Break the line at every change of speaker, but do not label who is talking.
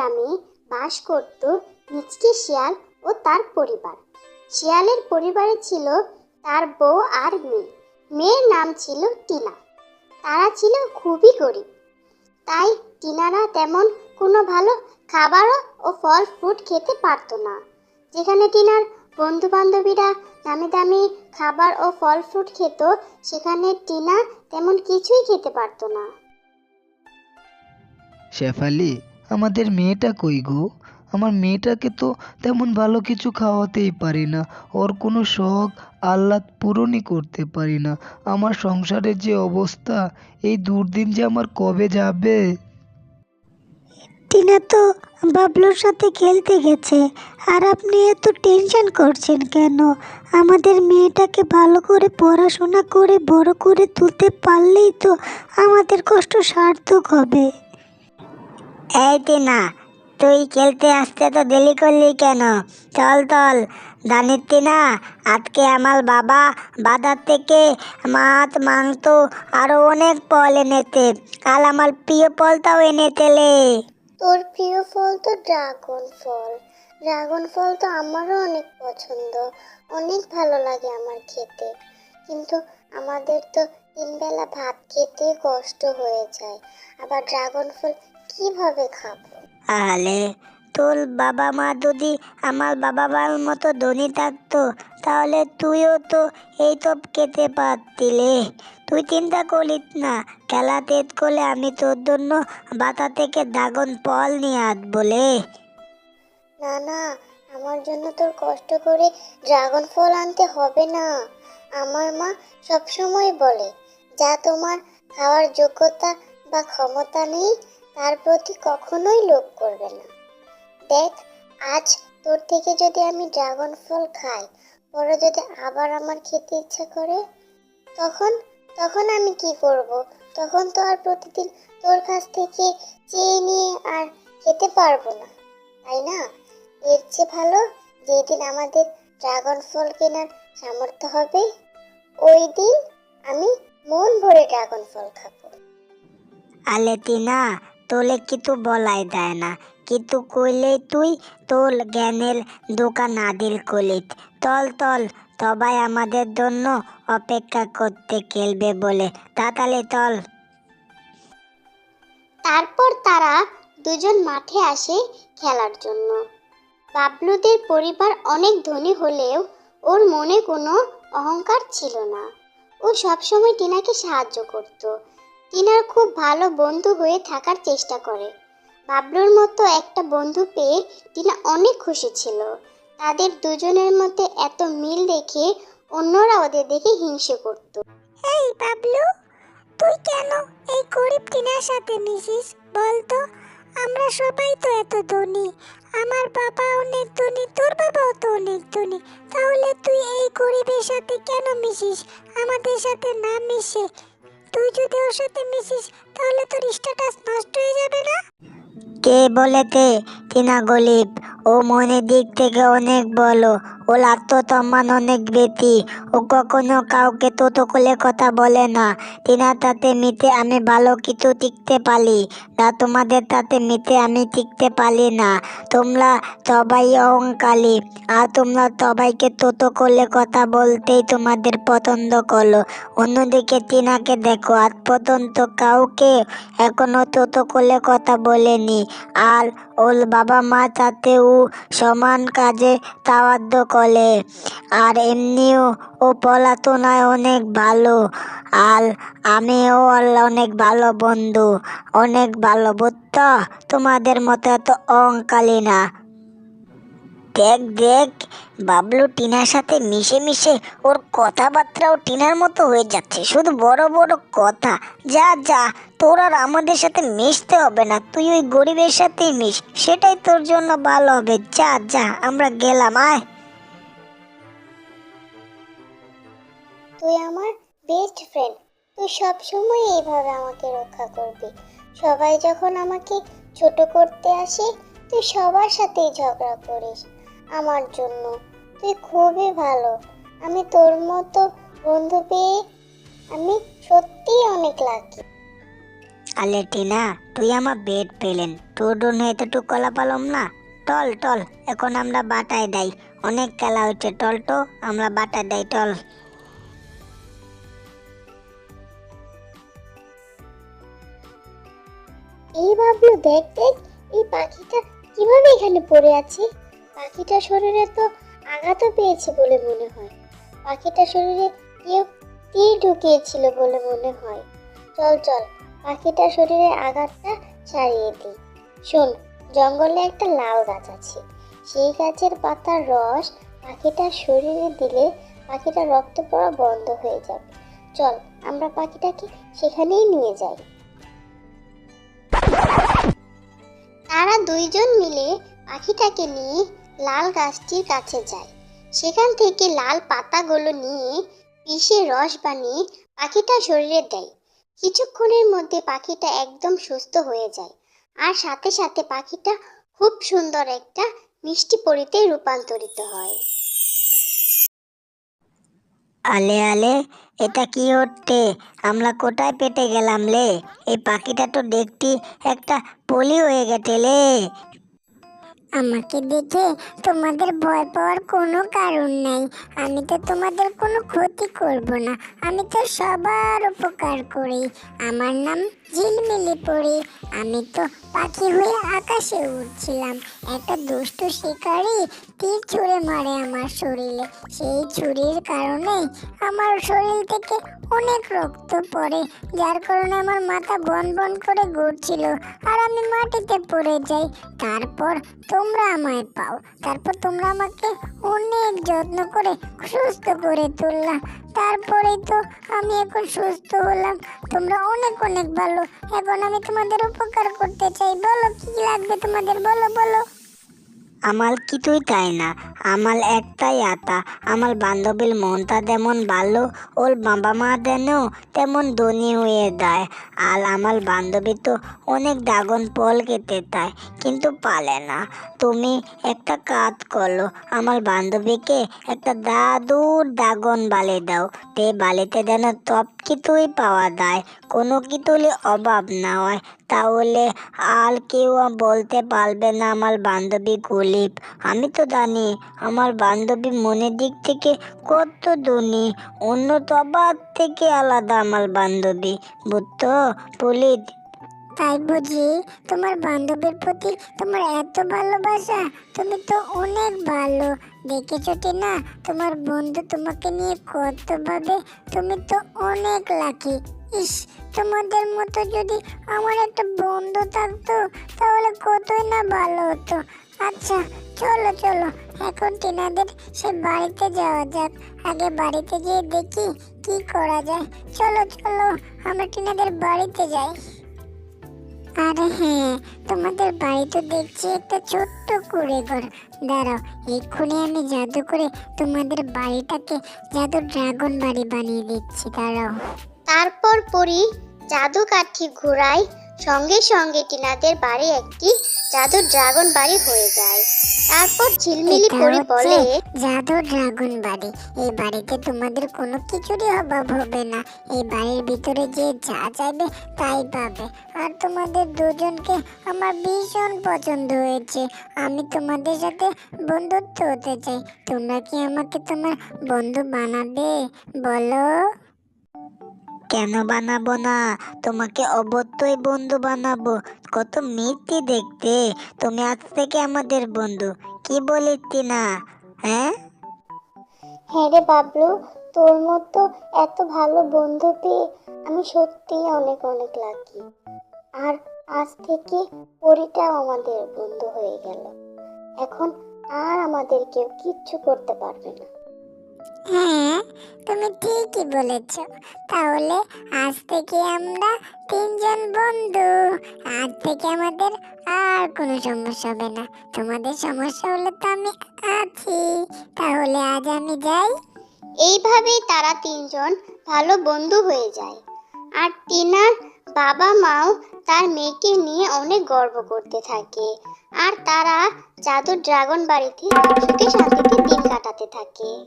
গ্রামে বাস করত মিচকে শিয়াল ও তার পরিবার। শিয়ালের পরিবারে ছিল তার বউ আর মেয়ে। মেয়ের নাম ছিল টিনা। তারা ছিল খুবই গরিব। তাই টিনারা তেমন কোনো ভালো খাবারও ও ফল ফ্রুট খেতে পারতো না। যেখানে টিনার বন্ধু বান্ধবীরা দামি দামি খাবার ও ফল ফ্রুট খেত, সেখানে টিনা তেমন কিছুই খেতে পারতো না।
শেফালি আমাদের মেয়েটা কই গো? আমার মেয়েটাকে তো তেমন ভালো কিছু খাওয়াতেই পারি না। ওর কোনো শখ, আহ্লাদ পূরণই করতে পারি না। আমার সংসারের যে অবস্থা, এই দুর্দিন যে আমার কবে যাবে?
টিনা তো বাবলুর সাথে খেলতে গেছে, আর আপনি এত টেনশন করছেন কেন? আমাদের মেয়েটাকে ভালো করে পড়াশোনা করে, বড় করে তুলতে পারলেই তো আমাদের কষ্ট সার্থক হবে। এই টিনা, তুই খেলতে আসতে তো দেরি করলি কেন? চল চল। জানিস টিনা, আজকে আমার বাবা বাজার থেকে মাছ, মাংস আরও অনেক ফল এনেছে। কাল আমার প্রিয় ফলটাও এনেছেলে।
তোর প্রিয় ফল তো ড্রাগন ফল। ড্রাগন ফল তো আমারও অনেক পছন্দ। অনেক ভালো লাগে আমার খেতে। কিন্তু আমাদের তো তিনবেলা ভাত খেতে কষ্ট হয়ে যায়। আবার ড্রাগন ফল কীভাবে খাব?
আলে তোর বাবা মা যদি আমার বাবা মার মতো ধনী থাকতো তাহলে তুইও তো এই তো খেতে পারতিলে। তুই চিন্তা করিস না খেলা তেজ করলে আমি তোর জন্য বাতা থেকে ড্রাগন ফল নিয়ে আসব লে।
না না আমার জন্য তোর কষ্ট করে ড্রাগন ফল আনতে হবে না। আমার মা সবসময় বলে যা তোমার খাওয়ার যোগ্যতা বা ক্ষমতা নেই তার প্রতি কখনোই লোভ করবে না। দেখ, আজ তোর থেকে যদি আমি ড্রাগন ফল খাই, পরে যদি আবার আমার খেতে ইচ্ছা করে, তখন তখন আমি কি করব? তখন তো আর প্রতিদিন তোর কাছ থেকে চেয়ে নিয়ে আর খেতে পারব না, তাই না? এর চেয়ে ভালো যেদিন আমাদের ড্রাগন ফল কেনার সামর্থ্য হবে, ওই দিন আমি মন ভরে ড্রাগন ফল খাব।
আলে টিনা তোলে কিছু বলাই দেয় না। কিন্তু কইলে তুই তোল জ্ঞানের দোকান আদিল কলিত। তল তল, সবাই আমাদের জন্য অপেক্ষা করতে খেলবে বলে। তাড়াতাড়ি তল।
তারপর তারা দুজন মাঠে আসে খেলার জন্য। বাবলুদের পরিবার অনেক ধনী হলেও ওর মনে কোনো অহংকার ছিল না। ও সবসময় টিনাকে সাহায্য করত। টিনার খুব ভালো বন্ধু হয়ে থাকার চেষ্টা করে। বাবলুর মতো একটা বন্ধু পেয়ে টিনা অনেক খুশি ছিল। তাদের দুজনের মধ্যে এত মিল দেখে অন্যরা ওদের দেখে হিংসে করত।
এই বাবলু, তুই কেন এই গরিব টিনার সাথে মিশিস বলতো? আমরা সবাই তো এত ধনী, আমার বাবা অনেক ধনী, তোর বাবাও তো অনেক ধনী। তাহলে তুই এই গরিবের সাথে কেন মিশিস? আমাদের সাথে না মিশে তুই যদি ওর সাথে মিশিস, তাহলে তোর স্ট্যাটাস নষ্ট হয়ে যাবে না? কে বলেতে টিনা গরিব ও মনের দিক থেকে অনেক বলো। ওর আত্মসম্মান অনেক বেশি। ও কখনো কাউকে তোতো করে কথা বলে না। টিনা তাতে মিতে আমি ভালো কিছু টিকতে পারি না, তোমাদের তাতে মিতে আমি টিকতে পারি না। তোমরা সবাই অহংকারী, আর তোমরা সবাইকে তোতো করলে কথা বলতেই তোমাদের পছন্দ করল অন্যদিকে টিনাকে দেখো, আজ পর্যন্ত কাউকে এখনও তোতো করলে কথা বলেনি। আর ওর বাবা মা তাতেও সমান কাজে তাওয়াদ্দ করে। আর এমনিও ও পলাতনায় অনেক ভালো। আর আমিও আল্লাহ অনেক ভালো বন্ধু, অনেক ভালো বুঝতো তোমাদের মতো এত অহংকারী না। দেখ দেখ, বাবলু টিনার সাথে মিশে মিশে ওর কথাবার্তাও টিনার মতো হয়ে যাচ্ছে। শুধু বড় বড় কথা। যা যা, তোর আর আমাদের সাথে মিশতে হবে না। তুই ওই গরিবের সাথেই মিশ। সেটাই তোর জন্য ভালো হবে। যা যা, আমরা গেলাম, আয়।
তুই আমার বেস্ট ফ্রেন্ড তুই সবসময় এইভাবে আমাকে রক্ষা করবি। সবাই যখন আমাকে ছোট করতে আসে, তুই সবার সাথেই ঝগড়া করিস। আমার জন্য। তুই খুবই ভালো। আমি তোর মতো বন্ধু পেয়ে আমি সত্যিই অনেক লাকি
আলে টিনা তুই আমার বেড পেলেন। তোর জন্য এতটুকু কলা পালম না? টল টল এখন আমরা বাটায় দেই। অনেক খেলা হচ্ছে। টল তো আমরা বাটায় দেই টল।
এই বাবলু দেখ দেখ এই পাখিটা কীভাবে এখানে পড়ে আছে? পাখিটার শরীরে তো আঘাতও পেয়েছে বলে মনে হয়। পাখিটার শরীরে কেউ তীর ঢুকিয়েছিল বলে মনে হয়। চল চল পাখিটার শরীরে আঘাতটা সারিয়ে দিই। শোন, জঙ্গলে একটা লাল গাছ আছে। সেই গাছের পাতার রস পাখিটার শরীরে দিলে পাখিটার রক্ত পড়া বন্ধ হয়ে যাবে। চল, আমরা পাখিটাকে সেখানেই নিয়ে যাই। তারা দুইজন মিলে পাখিটাকে নিয়ে লাল গাছটির কাছে যায়। সেখান থেকে লাল পাতাগুলো নিয়ে পিষে রস বানিয়ে পাখিটা শরীরে দেয়। কিছুক্ষণের মধ্যে পাখিটা একদম সুস্থ হয়ে যায় আর সাথে সাথে পাখিটা খুব সুন্দর একটা মিষ্টি পরিতে রূপান্তরিত হয়।
আলে আলে, এটা কি হচ্ছে আমরা কোথায় পেটে গেলাম লে? এই পাখিটা তো দেখতে একটা পলি হয়ে গেছে লে। আমাকে দেখে তোমাদের ভয় পাওয়ার কোনো কারণ নেই। আমি তো তোমাদের কোনো ক্ষতি করব না। আমি তো সবার উপকার করি। আমার নাম ঝিলমিলি পড়ি আমি তো পাখি হয়ে আকাশে উঠছিলাম একটা দুষ্ট শিকারি তীর ছুঁড়ে মারে আমার শরীরে। সেই ছুরির কারণে আমার শরীর থেকে অনেক রক্ত পড়ে, যার কারণে আমার মাথা বন বন করে ঘুরছিল আর আমি মাটিতে পড়ে যাই। তারপর তোমরা আমায় পাও, তারপর তোমরা আমাকে অনেক যত্ন করে সুস্থ করে তুললা। তারপরেই তো আমি এখন সুস্থ হলাম। তোমরা অনেক অনেক ভালো। এখন আমি তোমাদের উপকার করতে চাই। বলো, কি লাগবে তোমাদের? বলো বলো। আমার কিছুই তাই না আমার একটাই আতা আমার বান্ধবীর মনটা যেমন ভালো ওর বাবা মা যেন তেমন ধনী হয়ে দেয় আর আমার বান্ধবী তো অনেক ড্রাগন ফল খেতে চায় কিন্তু পালে না। তুমি একটা কাজ করো আমার বান্ধবীকে একটা দাদুর ড্রাগন বালি দাও তে বালিতে যেন সব কিছুই পাওয়া যায়, কোনো কিছুর অভাব না হয়। তাহলে আর কেউ বলতে পারবে না আমার বান্ধবী গরিব আমি তো জানি আমার বান্ধবী মনের দিক থেকে কত ধনী অন্য সবার থেকে আলাদা আমার বান্ধবী, বুঝতো পুলিত তাই বুঝি তোমার বান্ধবীর প্রতি তোমার এত ভালোবাসা, তুমি তো অনেক ভালো। দেখেছ কি না তোমার বন্ধু তোমাকে নিয়ে কত ভাবে তুমি তো অনেক লাকি ইস তোমাদের মতো যদি আমার একটা বন্ধু থাকতো, তাহলে কতই না ভালো হতো। আচ্ছা চলো চলো, এখন টিনাদের সে বাড়িতে যাওয়া যাক। আগে বাড়িতে গিয়ে দেখি কি করা যায়। চলো চলো, আমরা টিনাদের বাড়িতে যাই। আরে হ্যাঁ তোমাদের বাড়িতে দেখছি একটা ছোট্ট কুড়ে ঘর দাঁড়াও, এক্ষুনি আমি জাদু করে তোমাদের বাড়িটাকে জাদু ড্রাগন বাড়ি বানিয়ে দিচ্ছি, দাঁড়াও।
তারপর পরি জাদু কাঠি ঘোরায় সঙ্গে সঙ্গে টিনাদের বাড়ি একটি জাদু ড্রাগন বাড়ি হয়ে যায়। তারপর ঝিলমিলি পরি বলে
জাদু ড্রাগন বাড়ি। এই বাড়িতে তোমাদের কোনো কিছুরই অভাব হবে না। এই বাড়ির ভিতরে যে যা চাইবে তাই পাবে। আর তোমাদের দুজনকে আমার ভীষণ পছন্দ হয়েছে। আমি তোমাদের সাথে বন্ধুত্ব হতে চাই। তোমরা কি আমাকে তোমার বন্ধু বানাবে? বলো। কেন বানাবো না? তোমাকে অবশ্যই বন্ধু বানাবো। কত মিষ্টি দেখতে। তুমি আজ থেকে আমাদের বন্ধু। কি বলিস না হ্যাঁ?
হ্যাঁ রে বাবলু, তোর মতো এত ভালো বন্ধু পেয়ে আমি সত্যিই অনেক অনেক লাকি আর আজ থেকে পরিটাও আমাদের বন্ধু হয়ে গেল। এখন আর আমাদের কেউ কিচ্ছু করতে পারবে না।
হ্যাঁ তুমি ঠিকই বলেছ। তাহলে আজ থেকে আমরা তিনজন বন্ধু। আজ থেকে আমাদের আর কোনো সমস্যা হবে না। তোমাদের সমস্যা হলে তো আমি আছি। তাহলে আজ আমি যাই।
এইভাবেই তারা তিনজন ভালো বন্ধু হয়ে যায়। আর টিনার বাবা মাও তার মেয়েকে নিয়ে অনেক গর্ব করতে থাকে। আর তারা জাদুর ড্রাগন বাড়িতে সুখে শান্তিতে দিন কাটাতে থাকে।